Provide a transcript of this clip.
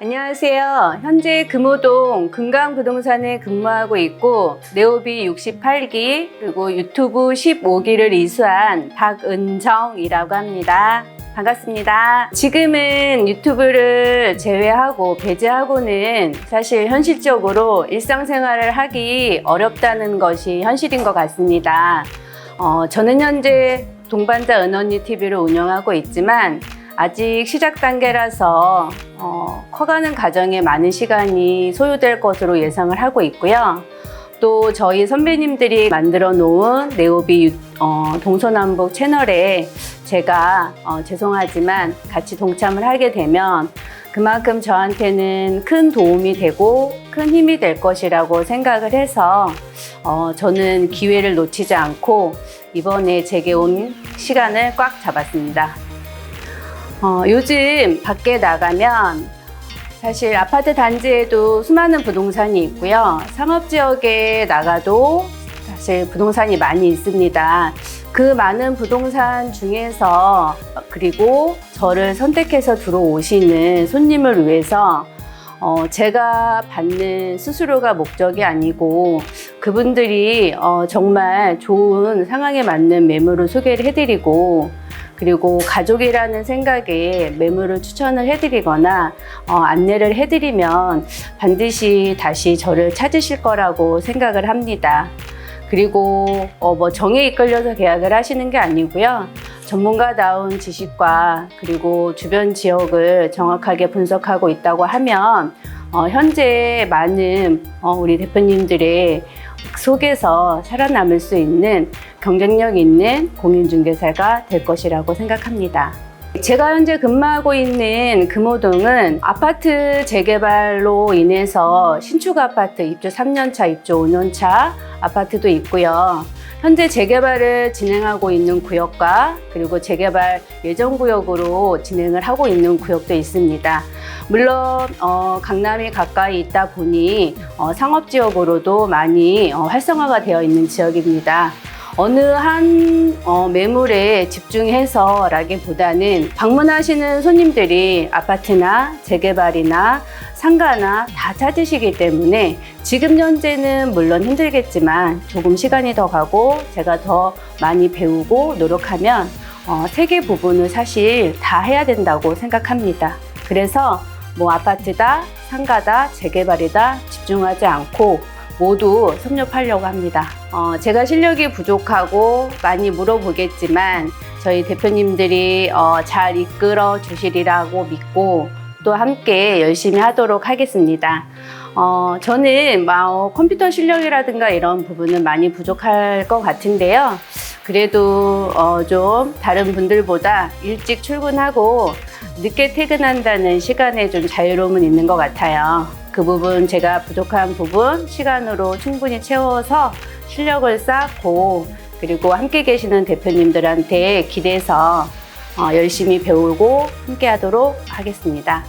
안녕하세요. 현재 금호동 금강부동산에 근무하고 있고 네오비 68기 그리고 유튜브 15기를 이수한 박은정이라고 합니다. 반갑습니다. 지금은 유튜브를 제외하고 배제하고는 사실 현실적으로 일상생활을 하기 어렵다는 것이 현실인 것 같습니다. 어, 저는 현재 동반자 은언니 TV를 운영하고 있지만 아직 시작 단계라서 어, 커가는 과정에 많은 시간이 소요될 것으로 예상을 하고 있고요. 또 저희 선배님들이 만들어 놓은 네오비 유- 어, 동서남북 채널에 제가 어, 죄송하지만 같이 동참을 하게 되면 그만큼 저한테는 큰 도움이 되고 큰 힘이 될 것이라고 생각을 해서 어, 저는 기회를 놓치지 않고 이번에 제게 온 시간을 꽉 잡았습니다. 어, 요즘 밖에 나가면 사실 아파트 단지에도 수많은 부동산이 있고요. 상업 지역에 나가도 사실 부동산이 많이 있습니다. 그 많은 부동산 중에서 그리고 저를 선택해서 들어오시는 손님을 위해서 어, 제가 받는 수수료가 목적이 아니고 그분들이 어, 정말 좋은 상황에 맞는 매물을 소개를 해드리고 그리고 가족이라는 생각에 매물을 추천을 해드리거나 어, 안내를 해드리면 반드시 다시 저를 찾으실 거라고 생각을 합니다. 그리고 어, 뭐 정에 이끌려서 계약을 하시는 게 아니고요. 전문가다운 지식과 그리고 주변 지역을 정확하게 분석하고 있다고 하면 어, 현재 많은 어, 우리 대표님들의 속에서 살아남을 수 있는 경쟁력 있는 공인중개사가 될 것이라고 생각합니다. 제가 현재 근무하고 있는 금호동은 아파트 재개발로 인해서 신축 아파트 입주 3년차, 입주 5년차 아파트도 있고요. 현재 재개발을 진행하고 있는 구역과 그리고 재개발 예정 구역으로 진행을 하고 있는 구역도 있습니다. 물론 어, 강남이 가까이 있다 보니 어, 상업 지역으로도 많이 어, 활성화가 되어 있는 지역입니다. 어느 한 어, 매물에 집중해서라기보다는 방문하시는 손님들이 아파트나 재개발이나 상가나 다 찾으시기 때문에 지금 현재는 물론 힘들겠지만 조금 시간이 더 가고 제가 더 많이 배우고 노력하면 어, 세개 부분을 사실 다 해야 된다고 생각합니다. 그래서 뭐 아파트다, 상가다, 재개발이다 집중하지 않고 모두 섭렵하려고 합니다. 어, 제가 실력이 부족하고 많이 물어보겠지만 저희 대표님들이 어, 잘 이끌어 주시리라고 믿고 또 함께 열심히 하도록 하겠습니다. 어, 저는 뭐 컴퓨터 실력이라든가 이런 부분은 많이 부족할 것 같은데요. 그래도 어, 좀 다른 분들보다 일찍 출근하고 늦게 퇴근한다는 시간에 좀 자유로움은 있는 것 같아요. 그 부분 제가 부족한 부분 시간으로 충분히 채워서 실력을 쌓고 그리고 함께 계시는 대표님들한테 기대서 어, 열심히 배우고 함께 하도록 하겠습니다.